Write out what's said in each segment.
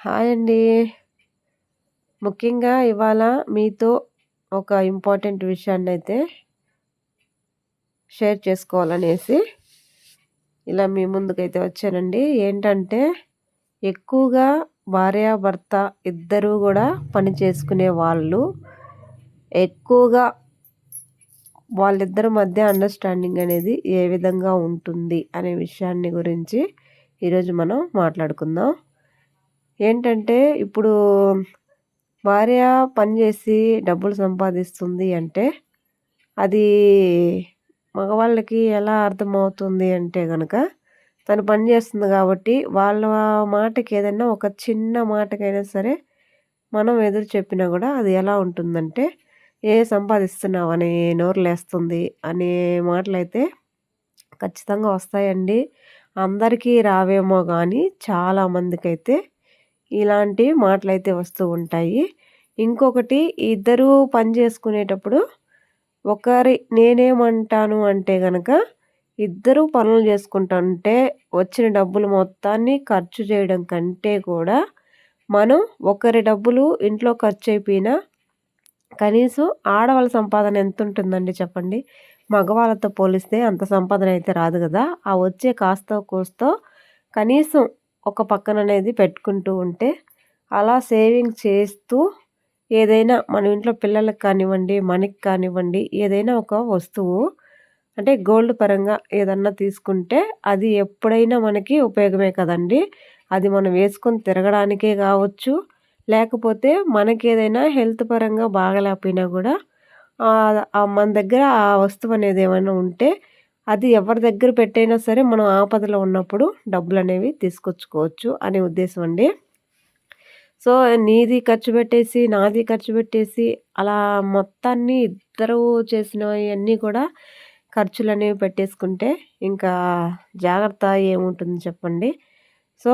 Hi అండి. ముఖ్యంగా ఇవాళ మీతో ఒక ఇంపార్టెంట్ విషయాన్ని అయితే షేర్ చేసుకోవాలనేసి ఇలా మీ ముందుకైతే వచ్చానండి. ఏంటంటే ఎక్కువగా భార్యాభర్త ఇద్దరూ కూడా పని చేసుకునే వాళ్ళు ఎక్కువగా వాళ్ళిద్దరి మధ్య అండర్‌స్టాండింగ్ అనేది ఏ విధంగా ఉంటుంది అనే విషయాన్ని గురించి ఈరోజు మనం మాట్లాడుకుందాం. ఏంటంటే ఇప్పుడు భార్య పని చేసి డబ్బులు సంపాదిస్తుంది అంటే అది మగవాళ్ళకి ఎలా అర్థమవుతుంది అంటే కనుక తను పని చేస్తుంది కాబట్టి వాళ్ళ మాటకి ఏదైనా ఒక చిన్న మాటకైనా సరే మనం ఎదురు చెప్పినా కూడా అది ఎలా ఉంటుందంటే ఏ నోరు నోరులేస్తుంది అనే మాటలైతే ఖచ్చితంగా వస్తాయండి. అందరికీ రావేమో కానీ చాలామందికైతే ఇలాంటి మాటలైతే వస్తూ ఉంటాయి. ఇంకొకటి ఇద్దరూ పని చేసుకునేటప్పుడు ఒకరి నేనేమంటాను అంటే గనక ఇద్దరు పనులు చేసుకుంటుంటే వచ్చిన డబ్బులు మొత్తాన్ని ఖర్చు చేయడం కంటే కూడా మనం ఒకరి డబ్బులు ఇంట్లో ఖర్చు అయిపోయినా కనీసం ఆడవాళ్ళ సంపాదన ఎంత ఉంటుందండి చెప్పండి? మగవాళ్ళతో పోలిస్తే అంత సంపాదన అయితే రాదు కదా. ఆ వచ్చే కాస్తో కోస్తో కనీసం ఒక పక్కన అనేది పెట్టుకుంటూ ఉంటే అలా సేవింగ్ చేస్తూ ఏదైనా మన ఇంట్లో పిల్లలకు కానివ్వండి మనకి కానివ్వండి ఏదైనా ఒక వస్తువు అంటే గోల్డ్ పరంగా ఏదన్నా తీసుకుంటే అది ఎప్పుడైనా మనకి ఉపయోగమే కదండి. అది మనం వేసుకొని తిరగడానికే కావచ్చు లేకపోతే మనకి ఏదైనా హెల్త్ పరంగా బాగలేకపోయినా కూడా మన దగ్గర ఆ వస్తువు అనేది ఏమైనా ఉంటే అది ఎవరి దగ్గర పెట్టైనా సరే మనం ఆపదలో ఉన్నప్పుడు డబ్బులు అనేవి తీసుకొచ్చుకోవచ్చు అనే ఉద్దేశం అండి. సో నీది ఖర్చు పెట్టేసి నాది ఖర్చు పెట్టేసి అలా మొత్తాన్ని ఇద్దరు చేసినవన్నీ కూడా ఖర్చులు అనేవి పెట్టేసుకుంటే ఇంకా జాగ్రత్త ఏముంటుంది చెప్పండి. సో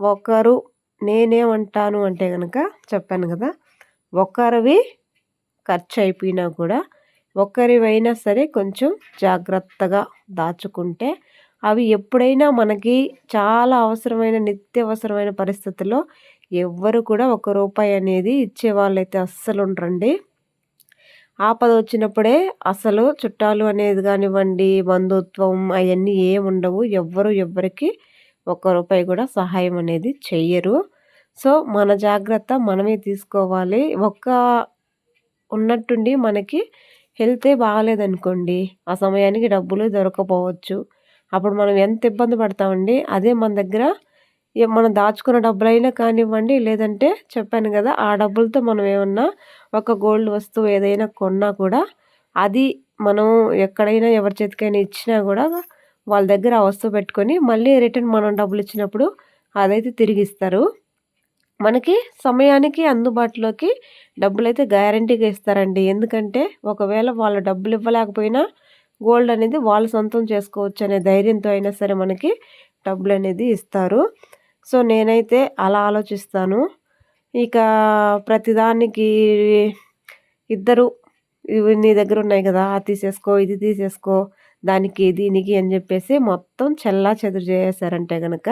ఒకరు నేనేమంటాను అంటే కనుక చెప్పాను కదా ఒకరివి ఖర్చు అయిపోయినా కూడా ఒక్కరివైనా సరే కొంచెం జాగ్రత్తగా దాచుకుంటే అవి ఎప్పుడైనా మనకి చాలా అవసరమైన నిత్యవసరమైన పరిస్థితుల్లో ఎవ్వరు కూడా ఒక రూపాయి అనేది ఇచ్చే వాళ్ళైతే అస్సలు ఉండరండి. ఆపద వచ్చినప్పుడే అసలు చుట్టాలు అనేది కానివ్వండి బంధుత్వం అవన్నీ ఏముండవు. ఎవ్వరు ఎవ్వరికి ఒక్క రూపాయి కూడా సహాయం అనేది చెయ్యరు. సో మన జాగ్రత్త మనమే తీసుకోవాలి. ఒక్క ఉన్నట్టుండి మనకి హెల్తే బాగాలేదనుకోండి ఆ సమయానికి డబ్బులు దొరకపోవచ్చు. అప్పుడు మనం ఎంత ఇబ్బంది పడతామండి? అదే మన దగ్గర మనం దాచుకున్న డబ్బులైనా కానివ్వండి లేదంటే చెప్పాను కదా ఆ డబ్బులతో మనం ఏమన్నా ఒక గోల్డ్ వస్తువు ఏదైనా కొన్నా కూడా అది మనం ఎక్కడైనా ఎవరి చేతికైనా ఇచ్చినా కూడా వాళ్ళ దగ్గర ఆ వస్తువు పెట్టుకొని మళ్ళీ రిటర్న్ మనం డబ్బులు ఇచ్చినప్పుడు అదైతే తిరిగి ఇస్తారు మనకి సమయానికి అందుబాటులోకి డబ్బులు అయితే గ్యారంటీగా ఇస్తారండి. ఎందుకంటే ఒకవేళ వాళ్ళు డబ్బులు ఇవ్వలేకపోయినా గోల్డ్ అనేది వాళ్ళు సొంతం చేసుకోవచ్చు అనే ధైర్యంతో అయినా సరే మనకి డబ్బులు అనేది ఇస్తారు. సో నేనైతే అలా ఆలోచిస్తాను. ఇక ప్రతిదానికి ఇద్దరు నీ దగ్గర ఉన్నాయి కదా అది తీసేసుకో ఇది తీసేసుకో దానికి దీనికి అని చెప్పేసి మొత్తం చెల్లా చెదురు చేసేసారంటే కనుక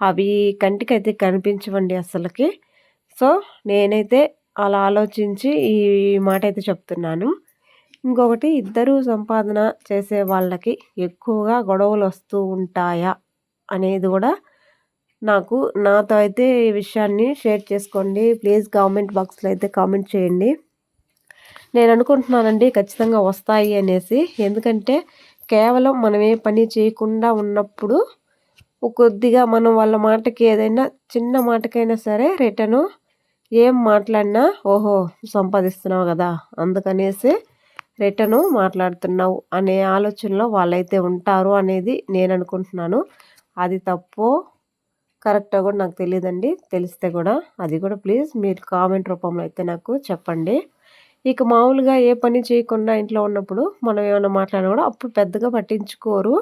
అవి కంటికైతే కనిపించవండి అసలుకి సో నేనైతే అలా ఆలోచించి ఈ మాట అయితే చెప్తున్నాను. ఇంకొకటి ఇద్దరు సంపాదన చేసే వాళ్ళకి ఎక్కువగా గొడవలు వస్తూ ఉంటాయా అనేది కూడా నాకు నాతో అయితే ఈ విషయాన్ని షేర్ చేసుకోండి. ప్లీజ్ కామెంట్ బాక్స్లో అయితే కామెంట్ చేయండి. నేను అనుకుంటున్నానండి ఖచ్చితంగా వస్తాయి అనేసి. ఎందుకంటే కేవలం మనం ఏ పని చేయకుండా ఉన్నప్పుడు కొద్దిగా మనం వాళ్ళ మాటకి ఏదైనా చిన్న మాటకైనా సరే రిటర్ను ఏం మాట్లాడినా ఓహో సంపాదిస్తున్నావు కదా అందుకనేసి రిటర్ను మాట్లాడుతున్నావు అనే ఆలోచనలో వాళ్ళైతే ఉంటారు అనేది నేను అనుకుంటున్నాను. అది తప్పు కరెక్టో కూడా నాకు తెలియదండి తెలిస్తే కూడా అది కూడా ప్లీజ్ మీరు కామెంట్ రూపంలో అయితే నాకు చెప్పండి. ఇక మామూలుగా ఏ పని చేయకుండా ఇంట్లో ఉన్నప్పుడు మనం ఏమైనా మాట్లాడినా కూడా అప్పుడు పెద్దగా పట్టించుకోరు.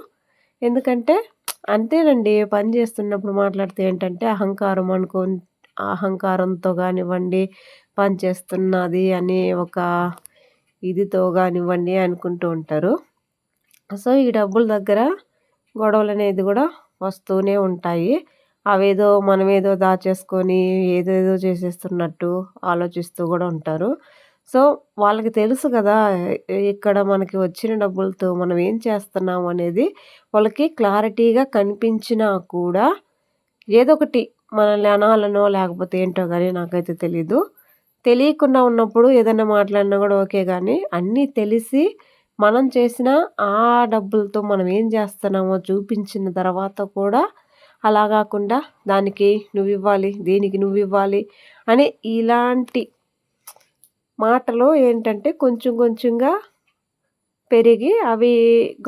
ఎందుకంటే అంతేనండి. పని చేస్తున్నప్పుడు మాట్లాడితే ఏంటంటే అహంకారం అనుకో అహంకారంతో కానివ్వండి పని చేస్తున్నది అని ఒక ఇదితో కానివ్వండి అనుకుంటూ ఉంటారు. సో ఈ డబ్బుల దగ్గర గొడవలు అనేది కూడా వస్తూనే ఉంటాయి. అవేదో మనమేదో దాచేసుకొని ఏదేదో చేసేస్తున్నట్టు ఆలోచిస్తూ కూడా ఉంటారు. సో వాళ్ళకి తెలుసు కదా ఇక్కడ మనకి వచ్చిన డబ్బులతో మనం ఏం చేస్తున్నాం అనేది వాళ్ళకి క్లారిటీగా కనిపించినా కూడా ఏదో ఒకటి మనల్ని అనాలనో లేకపోతే ఏంటో కానీ నాకైతే తెలీదు. తెలియకుండా ఉన్నప్పుడు ఏదైనా మాట్లాడినా కూడా ఓకే కానీ అన్నీ తెలిసి మనం చేసిన ఆ డబ్బులతో మనం ఏం చేస్తున్నామో చూపించిన తర్వాత కూడా అలా కాకుండా దానికి నువ్వు ఇవ్వాలి దీనికి నువ్వు ఇవ్వాలి అని ఇలాంటి మాటలు ఏంటంటే కొంచెం కొంచెంగా పెరిగి అవి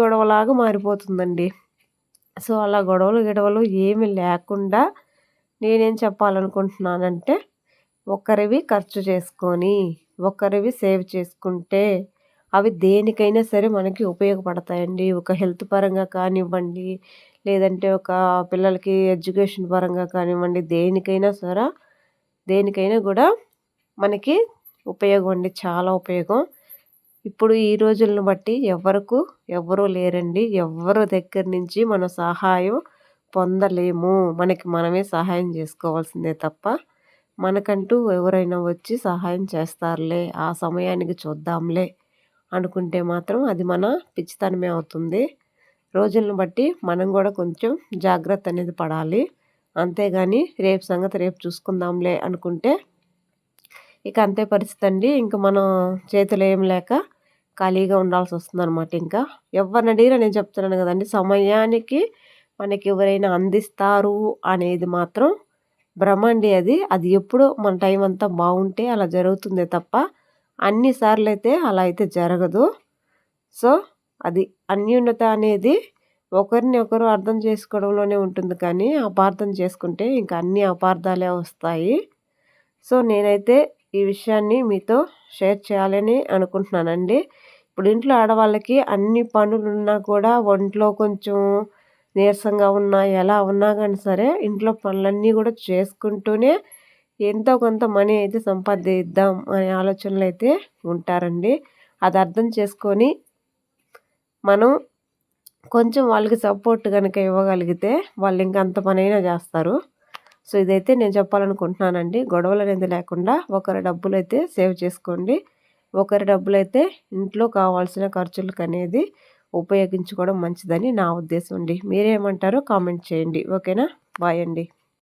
గొడవలాగా మారిపోతుందండి. సో అలా గొడవలు గిడవలు ఏమి లేకుండా నేనేం చెప్పాలనుకుంటున్నానంటే ఒకరివి ఖర్చు చేసుకొని ఒకరివి సేవ్ చేసుకుంటే అవి దేనికైనా సరే మనకి ఉపయోగపడతాయండి. ఒక హెల్త్ పరంగా కానివ్వండి లేదంటే ఒక పిల్లలకి ఎడ్యుకేషన్ పరంగా కానివ్వండి దేనికైనా సరే దేనికైనా కూడా మనకి ఉపయోగం అండి చాలా ఉపయోగం. ఇప్పుడు ఈ రోజులను బట్టి ఎవరకు ఎవరు లేరండి ఎవరు దగ్గర నుంచి మన సహాయం పొందలేము. మనకి మనమే సహాయం చేసుకోవాల్సిందే తప్ప మనకంటూ ఎవరైనా వచ్చి సహాయం చేస్తారులే ఆ సమయానికి చూద్దాంలే అనుకుంటే మాత్రం అది మన పిచ్చితనమే అవుతుంది. రోజులను బట్టి మనం కూడా కొంచెం జాగ్రత్త అనేది పడాలి. అంతేగాని రేపు సంగతి రేపు చూసుకుందాంలే అనుకుంటే ఇక అంతే పరిస్థితి అండి. ఇంకా మనం చేతులు ఏం లేక ఖాళీగా ఉండాల్సి వస్తుంది అనమాట ఇంకా. ఎవరిని అడిగినా నేను చెప్తున్నాను కదండి సమయానికి మనకి ఎవరైనా అందిస్తారు అనేది మాత్రం బ్రహ్మండి అది. అది ఎప్పుడూ మన టైం అంతా బాగుంటే అలా జరుగుతుందే తప్ప అన్నిసార్లు అయితే అలా అయితే జరగదు. సో అది అన్యూన్యత అనేది ఒకరిని ఒకరు అర్థం చేసుకోవడంలోనే ఉంటుంది కానీ అపార్థం చేసుకుంటే ఇంకా అన్ని అపార్థాలే వస్తాయి. సో నేనైతే ఈ విషయాన్ని మీతో షేర్ చేయాలని అనుకుంటున్నానండి. ఇప్పుడు ఇంట్లో ఆడవాళ్ళకి అన్ని పనులున్నా కూడా ఒంట్లో కొంచెం నీరసంగా ఉన్నా ఎలా ఉన్నా కానీ సరే ఇంట్లో పనులన్నీ కూడా చేసుకుంటూనే ఎంతో కొంత మనీ అయితే సంపాదిద్దాం అనే ఆలోచనలు అయితే ఉంటారండి. అది అర్థం చేసుకొని మనం కొంచెం వాళ్ళకి సపోర్ట్ కనుక ఇవ్వగలిగితే వాళ్ళు ఇంకా అంత పనైనా చేస్తారు. సో ఇదైతే నేను చెప్పాలనుకుంటున్నానండి. గొడవలు అనేది లేకుండా ఒకరి డబ్బులు అయితే సేవ్ చేసుకోండి. ఒకరి డబ్బులు అయితే ఇంట్లో కావాల్సిన ఖర్చులకు అనేది ఉపయోగించుకోవడం మంచిదని నా ఉద్దేశం అండి. మీరేమంటారో కామెంట్ చేయండి. ఓకేనా? బాయ్ అండి.